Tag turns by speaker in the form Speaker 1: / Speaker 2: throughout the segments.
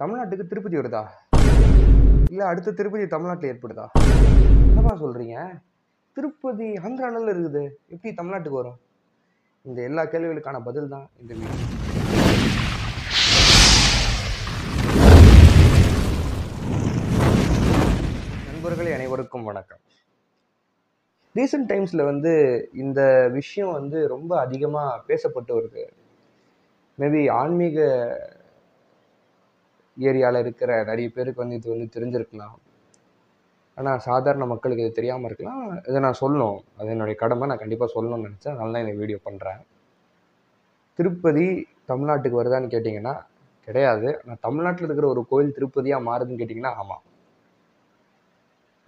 Speaker 1: தமிழ்நாட்டுக்கு திருப்பதி வருதா? இல்லை அடுத்த திருப்பதி தமிழ்நாட்டில் ஏற்படுதா? என்னப்பா சொல்கிறீங்க திருப்பதி ஆந்திராவில் இருக்குது. எப்படி தமிழ்நாட்டுக்கு வரும்? இந்த எல்லா கேள்விகளுக்கான பதில் தான் இந்த வீடியோ. நண்பர்களே அனைவருக்கும் வணக்கம். ரீசெண்ட் டைம்ஸில் வந்து இந்த விஷயம் வந்து ரொம்ப அதிகமாக பேசப்பட்டு வருது. மேபி ஆன்மீக ஏரியாவில் இருக்கிற நிறைய பேருக்கு வந்து இது வந்து தெரிஞ்சிருக்கலாம். ஆனால் சாதாரண மக்களுக்கு இது தெரியாமல் இருக்கலாம். இதை நான் சொல்லணும். அது என்னுடைய கடமை. நான் கண்டிப்பாக சொல்லணும்னு நினச்சேன். அதனால தான் இந்த வீடியோ பண்ணுறேன் திருப்பதி தமிழ்நாட்டுக்கு வருதான்னு கேட்டிங்கன்னா கிடையாது. ஆனால் தமிழ்நாட்டில் இருக்கிற ஒரு கோயில் திருப்பதியாக மாறுதுன்னு கேட்டிங்கன்னா ஆமாம்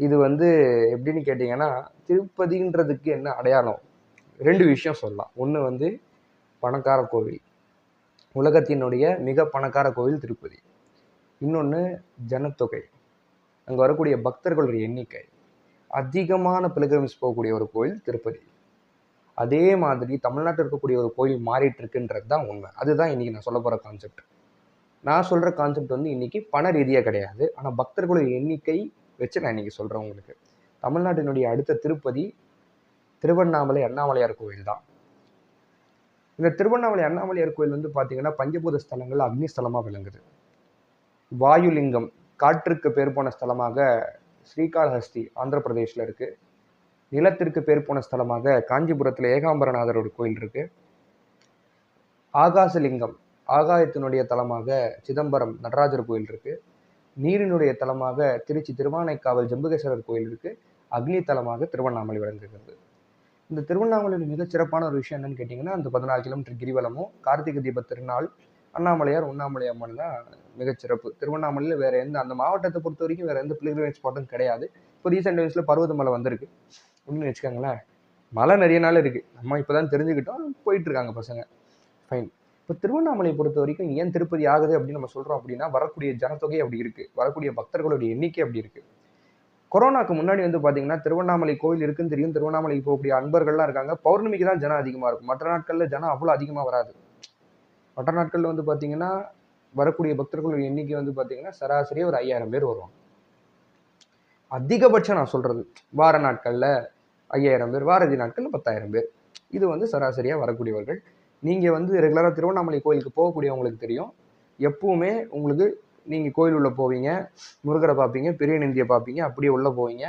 Speaker 1: இது வந்து எப்படின்னு கேட்டிங்கன்னா திருப்பதின்றதுக்கு என்ன அடையாளம்? ரெண்டு விஷயம் சொல்லலாம். ஒன்று வந்து பணக்கார கோவில். உலகத்தினுடைய மிக பணக்கார கோவில் திருப்பதி. இன்னொன்று ஜனத்தொகை. அங்கே வரக்கூடிய பக்தர்களுடைய எண்ணிக்கை. அதிகமான பிலிகிரம்ஸ் போகக்கூடிய ஒரு கோயில் திருப்பதி. அதே மாதிரி தமிழ்நாட்டில் இருக்கக்கூடிய ஒரு கோயில் மாறிட்டு இருக்குன்றது தான் உண்மை. அதுதான் இன்றைக்கி நான் சொல்ல போகிற கான்செப்ட் நான் சொல்கிற கான்செப்ட் வந்து இன்றைக்கி பண ரீதியாக கிடையாது. ஆனால் பக்தர்களுடைய எண்ணிக்கை வச்சு நான் இன்றைக்கி சொல்கிறேன் உங்களுக்கு. தமிழ்நாட்டினுடைய அடுத்த திருப்பதி திருவண்ணாமலை அண்ணாமலையார் கோயில் தான். இந்த திருவண்ணாமலை அண்ணாமலையார் கோயில் வந்து பார்த்தீங்கன்னா பஞ்சபூத ஸ்தலங்கள் அக்னி ஸ்தலமாக விளங்குது. வாயுலிங்கம் காற்றுக்கு பேர் போன ஸ்தலமாக ஸ்ரீகாளஹஸ்தி ஆந்திர பிரதேஷில் இருக்குது நிலத்திற்கு பேர் போன ஸ்தலமாக காஞ்சிபுரத்தில் ஏகாம்பரநாதர் ஒரு கோயில் இருக்குது ஆகாசலிங்கம் ஆகாயத்தினுடைய தலமாக சிதம்பரம் நடராஜர் கோயில் இருக்குது நீரினுடைய தலமாக திருச்சி திருவானைக்காவல் ஜம்புகேஸ்வரர் கோயில் இருக்குது அக்னி தலமாக திருவண்ணாமலை விளங்குகிறது இந்த திருவண்ணாமலையில் மிகச் சிறப்பான ஒரு விஷயம் என்னன்னு கேட்டிங்கன்னா அந்த பதினாலு கிலோமீட்டர் கிரிவலமும் கார்த்திகை தீப திருநாள் அண்ணாமலையார் உண்ணாமலை அம்மன் தான் மிகச்சிறப்பு. திருவண்ணாமலையில் வேறு எந்த அந்த மாவட்டத்தை பொறுத்த வரைக்கும் வேறு எந்த பிலிகிரேஜ் ஸ்பாட்டும் கிடையாது. இப்போ ரீசெண்ட் டேஸில் பருவதமலை வந்திருக்கு. அப்படின்னு வச்சுக்கோங்களேன் மழை நிறைய நாள் இருக்குது நம்ம இப்போ தான் தெரிஞ்சுக்கிட்டோம் போயிட்டுருக்காங்க பசங்க. ஃபைன் இப்போ திருவண்ணாமலையை பொறுத்த வரைக்கும் ஏன் திருப்பதி ஆகுது அப்படின்னு நம்ம சொல்கிறோம் அப்படின்னா வரக்கூடிய ஜனத்தொகை அப்படி இருக்குது வரக்கூடிய பக்தர்களுடைய எண்ணிக்கை அப்படி இருக்குது கொரோனாக்கு முன்னாடி வந்து பார்த்தீங்கன்னா திருவண்ணாமலை கோயில் இருக்குன்னு தெரியும். திருவண்ணாமலைக்கு போகக்கூடிய அன்பர்கள்லாம் இருக்காங்க. பௌர்ணமிக்கு தான் ஜனம் அதிகமாக இருக்கும். மற்ற நாட்களில் ஜனம் அவ்வளோ அதிகமாக வராது. மற்ற நாட்களில் வந்து பார்த்தீங்கன்னா வரக்கூடிய பக்தர்களுடைய எண்ணிக்கை வந்து பார்த்தீங்கன்னா சராசரியாக ஒரு ஐயாயிரம் பேர் வருவாங்க அதிகபட்சம் நான் சொல்கிறது வார நாட்களில் ஐயாயிரம் பேர் வாரதி நாட்களில் பத்தாயிரம் பேர். இது வந்து சராசரியாக வரக்கூடியவர்கள். நீங்கள் வந்து ரெகுலராக திருவண்ணாமலை கோயிலுக்கு போகக்கூடியவங்களுக்கு தெரியும். எப்பவுமே உங்களுக்கு நீங்கள் கோயில் உள்ளே போவீங்க முருகரை பார்ப்பீங்க பெரிய நந்தியை பார்ப்பீங்க அப்படியே உள்ளே போவீங்க.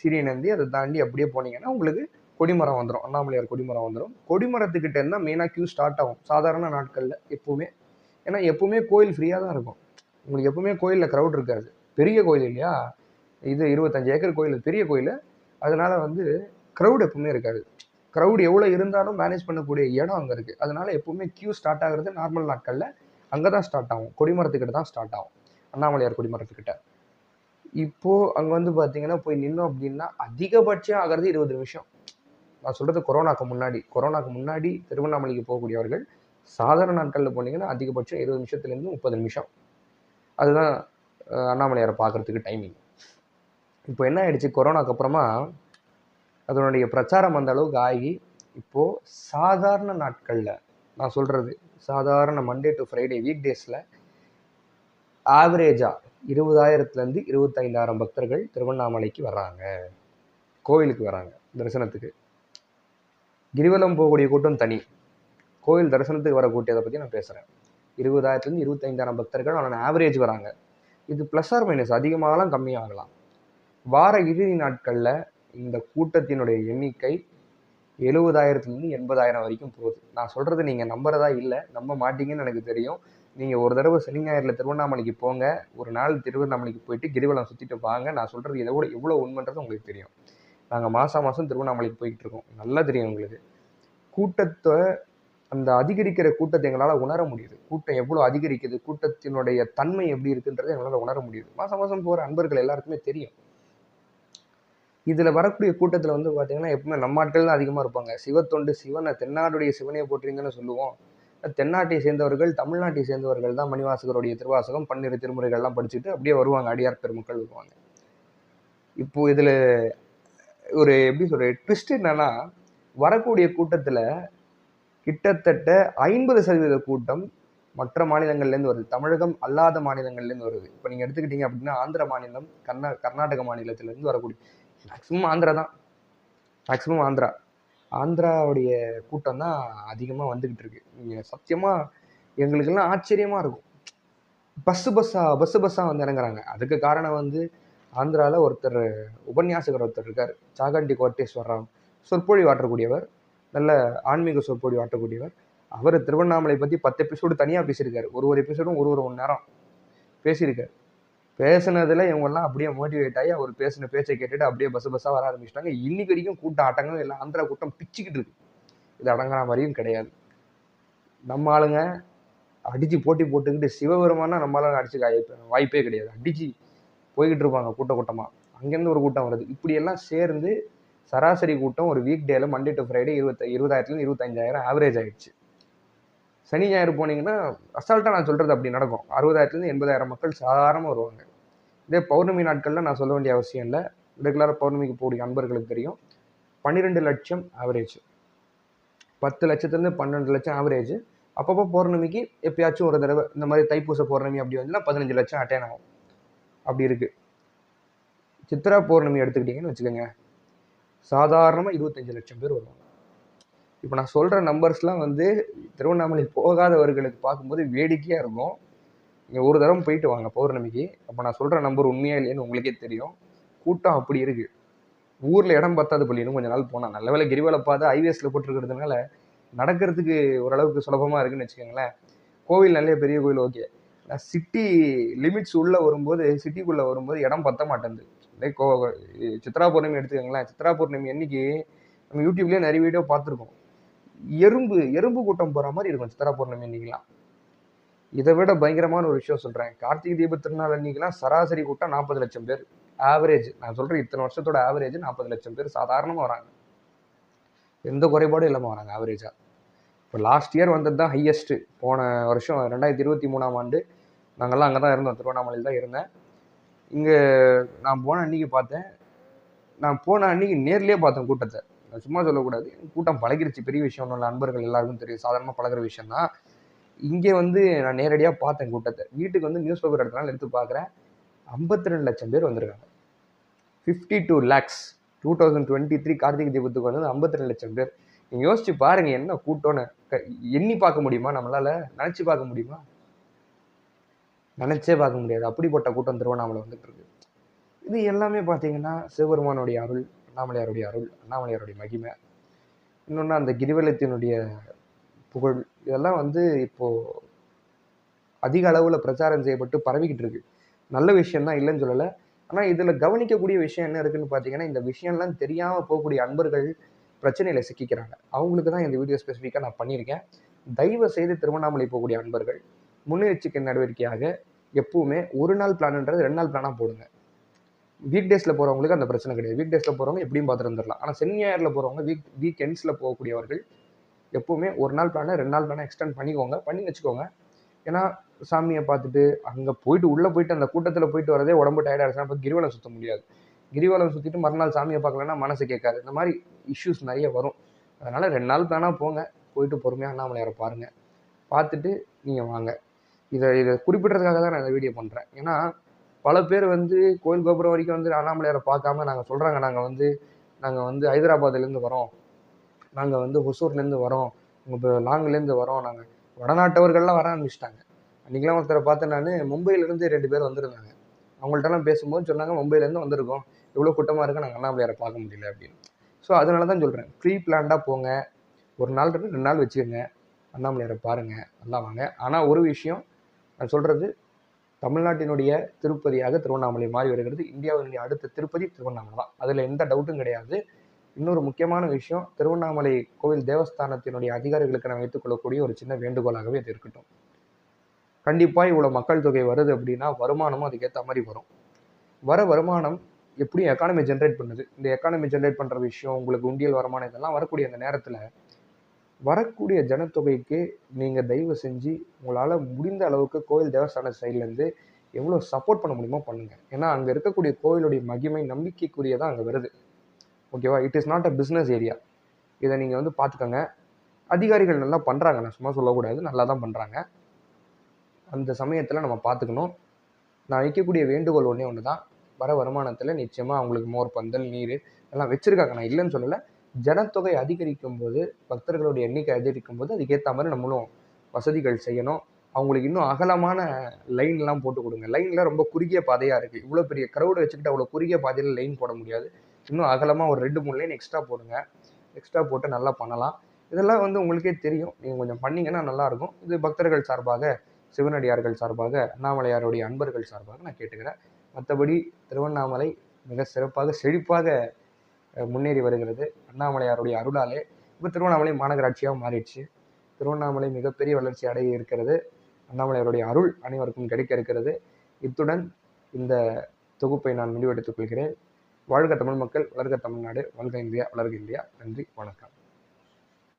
Speaker 1: சிறிய நந்தி அதை தாண்டி அப்படியே போனீங்கன்னா உங்களுக்கு கொடிமரம் வந்துடும் அண்ணாமலையார் கொடிமரம் வந்துடும் கொடிமரத்துக்கிட்ட இருந்தால் மெயினாக க்யூ ஸ்டார்ட் ஆகும். சாதாரண நாட்களில் எப்பவுமே. ஏன்னா எப்பவுமே கோயில் ஃப்ரீயாக தான் இருக்கும். உங்களுக்கு எப்பவுமே கோயிலில் க்ரௌட் இருக்காது. பெரிய கோயில் இல்லையா? இது இருபத்தஞ்சு ஏக்கர் கோயில். பெரிய கோயில். அதனால வந்து க்ரௌட் எப்பவுமே இருக்காது. க்ரௌட் எவ்வளோ இருந்தாலும் மேனேஜ் பண்ணக்கூடிய இடம் அங்கே இருக்குது அதனால எப்பவுமே க்யூ ஸ்டார்ட் ஆகிறது நார்மல் நாட்களில் அங்கே தான் ஸ்டார்ட் ஆகும். கொடிமரத்துக்கிட்ட தான் ஸ்டார்ட் ஆகும். அண்ணாமலையார் கொடிமரத்துக்கிட்ட. இப்போது அங்கே வந்து பார்த்தீங்கன்னா போய் நின்னோம் அப்படின்னா அதிகபட்சம் ஆகிறது இருபது நிமிஷம். நான் சொல்கிறது கொரோனாக்கு முன்னாடி. கொரோனாக்கு முன்னாடி திருவண்ணாமலைக்கு போகக்கூடியவர்கள் சாதாரண நாட்களில் போனீங்கன்னா அதிகபட்சம் இருபது நிமிஷத்துலேருந்து முப்பது நிமிஷம். அதுதான் அண்ணாமலையாரை பார்க்குறதுக்கு டைமிங் இப்போ என்ன ஆயிடுச்சு? கொரோனாக்கு அப்புறமா அதனுடைய பிரச்சாரம் அந்த அளவுக்கு ஆகி இப்போது சாதாரண நாட்களில் நான் சொல்கிறது சாதாரண மண்டே டு ஃப்ரைடே வீக் டேஸில் ஆவரேஜாக இருபதாயிரத்துலேருந்து இருபத்தைந்தாயிரம் பக்தர்கள் திருவண்ணாமலைக்கு வர்றாங்க. கோவிலுக்கு வராங்க தரிசனத்துக்கு. கிரிவலம் போகக்கூடிய கூட்டம் தனி. கோயில் தரிசனத்துக்கு வர பற்றி நான் பேசுகிறேன் இருபதாயிரத்துலேருந்து இருபத்தைந்தாயிரம் பக்தர்கள் ஆனால் ஆவரேஜ் வராங்க. இது ப்ளஸ் ஆர் மைனஸ் அதிகமாகலாம் கம்மியாகலாம். வார இறுதி நாட்களில் இந்த கூட்டத்தினுடைய எண்ணிக்கை எழுபதாயிரத்துலேருந்து எண்பதாயிரம் வரைக்கும் போகுது. நான் சொல்கிறது நீங்கள் நம்புறதா இல்லை நம்ப மாட்டீங்கன்னு எனக்கு தெரியும். நீங்கள் ஒரு தடவை சனி ஞாயிறில் திருவண்ணாமலைக்கு போங்க. ஒரு நாள் திருவண்ணாமலைக்கு போயிட்டு கிரிவலம் சுற்றிட்டு வாங்க. நான் சொல்கிறது இதை விட எவ்வளோ உண்மைன்றது உங்களுக்கு தெரியும். நாங்கள் மாதம் மாதம் திருவண்ணாமலைக்கு போய்கிட்டு இருக்கோம். நல்லா தெரியும் எங்களுக்கு. கூட்டத்தை அந்த அதிகரிக்கிற கூட்டத்தை எங்களால் உணர முடியுது. கூட்டம் எவ்வளோ அதிகரிக்குது கூட்டத்தினுடைய தன்மை எப்படி இருக்குன்றதை எங்களால் உணர முடியுது. மாதம் மாதம் போகிற அன்பர்கள் எல்லாருக்குமே தெரியும். இதில் வரக்கூடிய கூட்டத்தில் வந்து பார்த்தீங்கன்னா எப்பவுமே நம்ம தான் அதிகமாக இருப்பாங்க. சிவத்தொண்டு சிவனை தென்னாடுடைய சிவனையை போட்டிருந்தேன்னு சொல்லுவோம். தென்னாட்டை சேர்ந்தவர்கள் தமிழ்நாட்டை சேர்ந்தவர்கள் தான் மணிவாசகருடைய திருவாசகம். பன்னிரு திருமுறைகள்லாம் படிச்சுட்டு அப்படியே வருவாங்க. அடியார் பெருமக்கள் வருவாங்க. இப்போ இதில் ஒரு எப்படி சொல்ற ட்விஸ்ட் என்னன்னா வரக்கூடிய கூட்டத்தில் கிட்டத்தட்ட ஐம்பது சதவீத கூட்டம் மற்ற மாநிலங்கள்லேருந்து வருது. தமிழகம் அல்லாத மாநிலங்கள்லேருந்து வருது. இப்போ நீங்கள் எடுத்துக்கிட்டீங்க அப்படின்னா ஆந்திர மாநிலம் கர்நா கர்நாடக மாநிலத்திலேருந்து வரக்கூடிய மேக்ஸிமம் ஆந்திரா தான். மேக்ஸிமம் ஆந்திரா. ஆந்திராவுடைய கூட்டம் தான் அதிகமாக வந்துக்கிட்டு இருக்கு. நீங்கள் சத்தியமாக எங்களுக்கெல்லாம் ஆச்சரியமாக இருக்கும். பஸ்ஸு பஸ்ஸாக பஸ்ஸு பஸ்ஸாக வந்து இறங்குறாங்க. அதுக்கு காரணம் வந்து ஆந்திராவில் ஒருத்தர் உபன்யாசகர் ஒருத்தர் இருக்கார். சாகண்டி கோட்டேஸ்வரராம் சொற்பொழி சொற்பொழிவு ஆற்றக்கூடியவர். நல்ல ஆன்மீக சொற்பொழிவு ஆற்றக்கூடியவர். அவர் திருவண்ணாமலை பற்றி பத்து எபிசோடு தனியாக பேசியிருக்காரு. ஒரு ஒரு எபிசோடும் ஒரு ஒரு மணி நேரம் பேசியிருக்காரு. பேசினதில் இவங்கெல்லாம் அப்படியே மோட்டிவேட் ஆகி அவர் பேசின பேச்சை கேட்டுட்டு அப்படியே பஸ் பஸ்ஸாக வர ஆரம்பிச்சிட்டாங்க. இன்னைக்கு வரைக்கும் கூட்டம் ஆட்டங்களும் எல்லாம் ஆந்திரா கூட்டம் பிச்சுக்கிட்டு இருக்கு. இது அடங்குற மாதிரியும் கிடையாது. நம்ம ஆளுங்க அடிச்சு போட்டி போட்டுக்கிட்டு சிவபெருமானா நம்மளால அடிச்சு வாய்ப்பே கிடையாது. அடிச்சு போய்கிட்டு இருப்பாங்க கூட்ட கூட்டமாக அங்கேருந்து ஒரு கூட்டம் வருது. இப்படியெல்லாம் சேர்ந்து சராசரி கூட்டம் ஒரு வீக் டேல மண்டே டு ஃப்ரைடே இருபத்த இருபதாயிரத்துலேருந்து இருபத்தஞ்சாயிரம் ஆவரேஜ் ஆகிடுச்சு சனி ஞாயிறு போனீங்கன்னா அசால்ட்டாக நான் சொல்கிறது அப்படி நடக்கும். அறுபதாயிரத்துலேருந்து எண்பதாயிரம் மக்கள் சாதாரணமாக வருவாங்க. இதே பௌர்ணமி நாட்களில் நான் சொல்ல வேண்டிய அவசியம் இல்லை. ரெகுலராக பௌர்ணமிக்கு போகக்கூடிய அன்பர்களுக்கு தெரியும். பன்னிரெண்டு லட்சம் ஆவரேஜ் பத்து லட்சத்துலேருந்து பன்னெண்டு லட்சம் ஆவரேஜ் அப்பப்போ பௌர்ணமிக்கு எப்பயாச்சும் ஒரு தடவை இந்த மாதிரி தைப்பூச பௌர்ணமி அப்படி வந்துன்னா பதினஞ்சு லட்சம் அட்டைன் ஆகும். அப்படி இருக்குது சித்ரா பௌர்ணமி எடுத்துக்கிட்டிங்கன்னு வச்சுக்கோங்க. சாதாரணமாக இருபத்தஞ்சு லட்சம் பேர் வருவாங்க. இப்போ நான் சொல்கிற நம்பர்ஸ்லாம் வந்து திருவண்ணாமலை போகாதவர்களுக்கு பார்க்கும்போது வேடிக்கையாக இருக்கும். நீங்கள் ஒரு தடவை போயிட்டு வாங்க பௌர்ணமிக்கு. அப்போ நான் சொல்கிற நம்பர் உண்மையாக இல்லையான்னு உங்களுக்கே தெரியும். கூட்டம் அப்படி இருக்குது ஊரில் இடம் பத்தாது பள்ளின்னு கொஞ்ச நாள் போனால் நல்ல வேலை கிரிவலை பார்த்து ஹைவேஸில் போட்டிருக்கிறதுனால நடக்கிறதுக்கு ஓரளவுக்கு சுலபமாக இருக்குன்னு வச்சுக்கோங்களேன். கோவில் நல்ல பெரிய கோவில் ஓகே சிட்டி லிமிட்ஸ் உள்ளே வரும்போது சிட்டிக்குள்ளே வரும்போது இடம் பத்த மாட்டேங்குது. கோ சித்ரா பௌர்ணமி எடுத்துக்கோங்களேன். சித்ரா பௌர்ணமி அன்னைக்கு நம்ம யூடியூப்லேயே நிறைய வீடியோ பார்த்துருக்கோம். எறும்பு எறும்பு கூட்டம் போகிற மாதிரி இருக்கும் சித்ரா பௌர்ணமி அன்னைக்கெல்லாம். இதை விட பயங்கரமான ஒரு விஷயம் சொல்கிறேன் கார்த்திகை தீப திருநாள் அன்னைக்கெலாம் சராசரி கூட்டம் நாற்பது லட்சம் பேர். ஆவரேஜ் நான் சொல்கிறேன் இத்தனை வருஷத்தோட ஆவரேஜ் நாற்பது லட்சம் பேர் சாதாரணமாக வராங்க. எந்த குறைபாடும் இல்லாமல் வராங்க ஆவரேஜாக இப்போ லாஸ்ட் இயர் வந்தது தான் ஹையஸ்ட்டு போன வருஷம் ரெண்டாயிரத்தி இருபத்தி மூணாம் ஆண்டு. நாங்கள்லாம் அங்கே தான் இருந்தோம். திருவண்ணாமலையில் தான் இருந்தேன். இங்கே நான் போன அன்னைக்கு பார்த்தேன். நான் போன அன்னைக்கு நேர்லேயே பார்த்தேன் கூட்டத்தை. நான் சும்மா சொல்லக்கூடாது. கூட்டம் பழகிருச்சு. பெரிய விஷயம் ஒன்றும் இல்லை. நண்பர்கள் எல்லாருக்கும் தெரியும். சாதாரணமாக பழகுற விஷயம் தான். இங்கே வந்து நான் நேரடியாக பார்த்தேன் கூட்டத்தை. வீட்டுக்கு வந்து நியூஸ் பேப்பர் எடுத்தனால எடுத்து பார்க்குறேன். ஐம்பத்தி ரெண்டு லட்சம் பேர் வந்திருக்காங்க. Fifty two lakhs two thousand twenty three Karthigai தீபத்துக்கு வந்து ஐம்பத்தி ரெண்டு லட்சம் பேர். நீங்கள் யோசிச்சு பாருங்கள் என்ன கூட்டம்னு. க- எண்ணி பார்க்க முடியுமா? நம்மளால் நினச்சி பார்க்க முடியுமா? நினச்சே பார்க்க முடியாது. அப்படிப்பட்ட கூட்டம் திருவண்ணாமலை வந்துட்டு இருக்கு இது எல்லாமே பார்த்தீங்கன்னா சிவபெருமானுடைய அருள் அண்ணாமலையாருடைய அருள் அண்ணாமலையாருடைய மகிமை. இன்னொன்று அந்த கிரிவலத்தினுடைய புகழ் இதெல்லாம் வந்து இப்போது அதிக அளவில் பிரச்சாரம் செய்யப்பட்டு பரவிக்கிட்டு இருக்கு. நல்ல விஷயம் தான் இல்லைன்னு சொல்லலை. ஆனால் இதில் கவனிக்கக்கூடிய விஷயம் என்ன இருக்குன்னு பார்த்தீங்கன்னா இந்த விஷயம்லாம் தெரியாமல் போகக்கூடிய அன்பர்கள் பிரச்சனையில் சிக்கிக்கிறாங்க. அவங்களுக்கு தான் இந்த வீடியோ ஸ்பெசிஃபிக்காக நான் பண்ணியிருக்கேன். தயவு செய்து திருவண்ணாமலை போகக்கூடிய அன்பர்கள் முன்னெச்சரிக்கை நடவடிக்கையாக எப்பவுமே ஒரு நாள் பிளான்ன்றது ரெண்டு நாள் பிளானாக போடுங்க. வீக் டேஸில் போகிறவங்களுக்கு அந்த பிரச்சனை கிடையாது. வீக் டேஸில் போகிறவங்க எப்படியும் பார்த்துட்டு வந்துடலாம் ஆனால் சென் இயரில் போகிறவங்க வீக் வீக் எண்ட்ஸில் போகக்கூடியவர்கள் எப்போவுமே ஒரு நாள் பிளானை ரெண்டு நாள் பிளானை எக்ஸ்டெண்ட் பண்ணிக்கோங்க. பண்ணி வச்சுக்கோங்க. ஏன்னா சாமியை பார்த்துட்டு அங்கே போயிட்டு உள்ளே போயிட்டு அந்த கூட்டத்தில் போயிட்டு வரதே உடம்பு டயர்டாக இருந்துச்சுன்னா அப்போ கிரிவலம் சுற்ற முடியாது. கிரிவலம் சுற்றிட்டு மறுநாள் சாமியை பார்க்கலன்னா மனசு கேட்காது. இந்த மாதிரி இஷ்யூஸ் நிறைய வரும். அதனால் ரெண்டு நாள் பிளானாக போங்க. போயிட்டு பொறுமையாக அண்ணாமலையாரை பாருங்கள் பார்த்துட்டு நீங்கள் வாங்க. இதை இதை குறிப்பிட்றதுக்காக தான் நான் இந்த வீடியோ பண்ணுறேன் ஏன்னா பல பேர் வந்து கோயில் கோபுரம் வரைக்கும் வந்து அண்ணாமலையாரை பார்க்காம நாங்கள் சொல்கிறாங்க நாங்கள் வந்து நாங்கள் வந்து ஹைதராபாத்லேருந்து வரோம். நாங்கள் வந்து ஒசூர்லேருந்து வரோம். இப்போ லாங்லேருந்து வரோம். நாங்கள் வடநாட்டவர்கள்லாம் வர ஆரம்பிச்சிட்டாங்க. அன்றைக்கெலாம் ஒருத்தரை பார்த்தேன் நான் மும்பையிலேருந்து ரெண்டு பேர் வந்திருந்தாங்க. அவங்கள்ட்டலாம் பேசும்போது சொன்னாங்க மும்பையிலேருந்து வந்திருக்கோம். இவ்வளோ கூட்டமாக இருக்கு. நாங்கள் அண்ணாமலையாரை பார்க்க முடியல அப்படின்னு. ஸோ அதனால தான் சொல்கிறேன் ப்ரீ பிளான்டாக போங்க. ஒரு நாள் ரெண்டு நாள் வச்சுக்கோங்க. அண்ணாமலையாரை பாருங்கள் நல்லா வாங்க. ஆனால் ஒரு விஷயம் நான் சொல்கிறது தமிழ்நாட்டினுடைய திருப்பதியாக திருவண்ணாமலை மாறி வருகிறது. இந்தியாவினுடைய அடுத்த திருப்பதி திருவண்ணாமலை தான். அதில் எந்த டவுட்டும் கிடையாது. இன்னொரு முக்கியமான விஷயம் திருவண்ணாமலை கோவில் தேவஸ்தானத்தினுடைய அதிகாரிகளுக்கு நான் வைத்துக்கொள்ளக்கூடிய ஒரு சின்ன வேண்டுகோளாகவே அது இருக்கட்டும். கண்டிப்பாக இவ்வளோ மக்கள் தொகை வருது அப்படின்னா வருமானமும் அதுக்கேற்ற மாதிரி வரும். வர வருமானம் எப்படியும் எக்கானமி ஜென்ரேட் பண்ணுது? இந்த எக்கானமி ஜென்ரேட் பண்ணுற விஷயம் உங்களுக்கு உண்டியல் வருமானம் இதெல்லாம் வரக்கூடிய அந்த நேரத்தில் வரக்கூடிய ஜனத்தொகைக்கு நீங்கள் தயவு செஞ்சு உங்களால் முடிந்த அளவுக்கு கோயில் தேவஸ்தான சைட்லேருந்து எவ்வளோ சப்போர்ட் பண்ண முடியுமோ பண்ணுங்கள் ஏன்னா அங்கே இருக்கக்கூடிய கோயிலுடைய மகிமை நம்பிக்கைக்குரியதான் அங்கே வருது. ஓகேவா it is not a business area இதை நீங்கள் வந்து பார்த்துக்கோங்க. அதிகாரிகள் நல்லா பண்ணுறாங்க நான் சும்மா சொல்லக்கூடாது. நல்லா தான் பண்ணுறாங்க அந்த சமயத்தில் நம்ம பார்த்துக்கணும். நான் வைக்கக்கூடிய வேண்டுகோள் ஒன்றே ஒன்று தான் வர வருமானத்தில் நிச்சயமாக அவங்களுக்கு மோர் பந்தல் நீர் எல்லாம் வச்சுருக்காங்க. நான் இல்லைன்னு சொல்லலை. ஜனத்தொகை அதிகரிக்கும் போது பக்தர்களுடைய எண்ணிக்கை அதிகரிக்கும் போது அதுக்கேற்ற மாதிரி நம்மளும் வசதிகள் செய்யணும். அவங்களுக்கு இன்னும் அகலமான லைன்லாம் போட்டு கொடுங்க. லைனில் ரொம்ப குறுகிய பாதையாக இருக்குது இவ்வளோ பெரிய க்ரௌடு வச்சுக்கிட்டு அவ்வளோ குறுகிய பாதையில் லைன் போட முடியாது. இன்னும் அகலமாக ஒரு ரெண்டு மூணு லைன் எக்ஸ்ட்ரா போடுங்க. எக்ஸ்ட்ரா போட்டு நல்லா பண்ணலாம். இதெல்லாம் வந்து உங்களுக்கே தெரியும். நீங்கள் கொஞ்சம் பண்ணிங்கன்னா நல்லாயிருக்கும் இது பக்தர்கள் சார்பாக சிவனடியார்கள் சார்பாக அண்ணாமலையாருடைய அன்பர்கள் சார்பாக நான் கேட்டுக்கிறேன். மற்றபடி திருவண்ணாமலை மிக சிறப்பாக செழிப்பாக முன்னேறி வருகிறது. அண்ணாமலையாருடைய அருளாலே இப்போ திருவண்ணாமலை மாநகராட்சியாக மாறிடுச்சு. திருவண்ணாமலை மிகப்பெரிய வளர்ச்சி அடைய இருக்கிறது. அண்ணாமலையாருடைய அருள் அனைவருக்கும் கிடைக்க இருக்கிறது. இத்துடன் இந்த தொகுப்பை நான் முடிவெடுத்துக் கொள்கிறேன். வாழ்க தமிழ் மக்கள் வளர்க தமிழ்நாடு வளர்க இந்தியா வளர்க இந்தியா. நன்றி வணக்கம்.